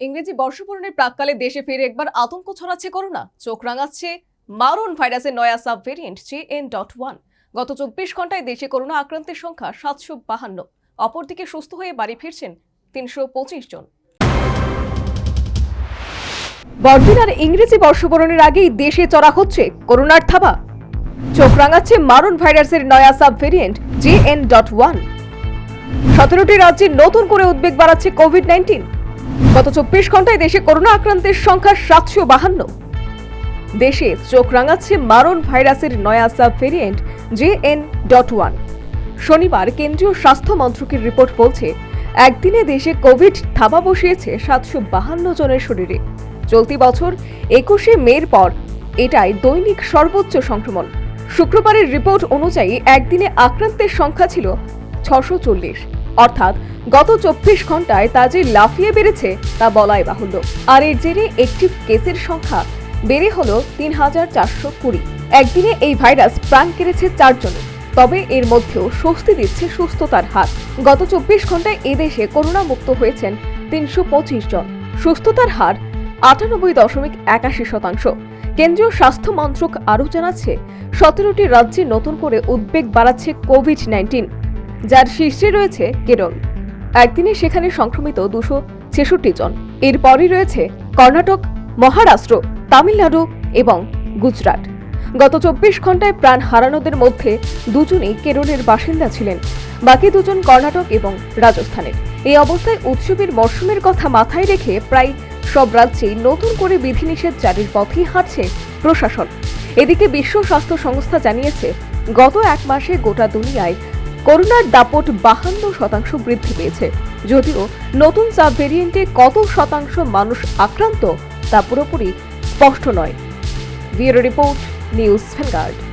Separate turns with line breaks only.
ইংরেজি বর্ষপূরণের প্রাককালে দেশে ফিরে একবার আতঙ্ক ছড়াচ্ছে করোনা। চোখ রাঙাচ্ছে মারণ ভাইরাসের নয়া sub variant J N dot one. গত চব্বিশ ঘন্টায় দেশে করোনা আক্রান্তের সংখ্যা সাতশো বাহান্ন। অপরদিকে সুস্থ হয়ে বাড়ি ফিরছেন তিনশো পঁচিশ জন। বড়দিন আর ইংরেজি বর্ষবরণের আগেই দেশে চড়া হচ্ছে করোনার থাবা। চোখ রাঙাচ্ছে মারণ ভাইরাসের নয়া sub variant J N dot one. সতেরোটি রাজ্যে নতুন করে উদ্বেগ বাড়াচ্ছে কোভিড নাইন্টিন। গত চব্বিশ ঘন্টায় দেশে করোনা আক্রান্তের সংখ্যা সাতশো বাহান্ন। দেশে চোখ রাঙাচ্ছে মারণ ভাইরাসের নয়া sub variant J N dot one. শনিবার কেন্দ্রীয় স্বাস্থ্য মন্ত্রকের রিপোর্ট বলছে, একদিনে দেশে কোভিড থাবা বসিয়েছে সাতশো বাহান্ন জনের শরীরে। চলতি বছর একুশে মের পর এটাই দৈনিক সর্বোচ্চ সংক্রমণ। শুক্রবারের রিপোর্ট অনুযায়ী একদিনে আক্রান্তের সংখ্যা ছিল ছশো চল্লিশ। অর্থাৎ গত চব্বিশ ঘন্টায় তা যে লাফিয়ে বেড়েছে তা বলাই বাহুল্য। আর এর জেরে একটিভ কেসের সংখ্যা বেড়ে হলো তিন হাজার চারশো কুড়ি। একদিনে এই ভাইরাস প্রাণ কেড়েছে চারজনের। তবে এর মধ্যেও স্বস্তি দিচ্ছে সুস্থতার হার। গত চব্বিশ ঘন্টায় এদেশে করোনা মুক্ত হয়েছেন তিনশো পঁচিশ জন। সুস্থতার হার আটানব্বই দশমিক একাশি শতাংশ। কেন্দ্রীয় স্বাস্থ্য মন্ত্রক আরও জানাচ্ছে, সতেরোটি রাজ্যে নতুন করে উদ্বেগ বাড়াচ্ছে কোভিড নাইন্টিন। যার শীর্ষে রয়েছে কেরল। একদিনে সেখানে সংক্রমিত দুশো ছেষট্টি জন। এরপরই রয়েছে কর্ণাটক, মহারাষ্ট্র, তামিলনাড়ু এবং গুজরাট। গত চব্বিশ ঘন্টায় প্রাণ হারানোদের মধ্যে দুজনেই কেরলের বাসিন্দা ছিলেন। বাকি দুজন কর্ণাটক এবং রাজস্থানের। এই অবস্থায় উৎসবের মরশুমের কথা মাথায় রেখে প্রায় সব রাজ্যেই নতুন করে বিধিনিষেধ জারির পথেই হাঁটছে প্রশাসন। এদিকে বিশ্ব স্বাস্থ্য সংস্থা জানিয়েছে, গত এক মাসে গোটা দুনিয়ায় করোনার দাপট বাহান্ন শতাংশ বৃদ্ধি পেয়েছে। যদিও নতুন সাব ভেরিয়েন্টে কত শতাংশ মানুষ আক্রান্ত, তা পুরোপুরি স্পষ্ট নয়। Bureau report, News Vanguard.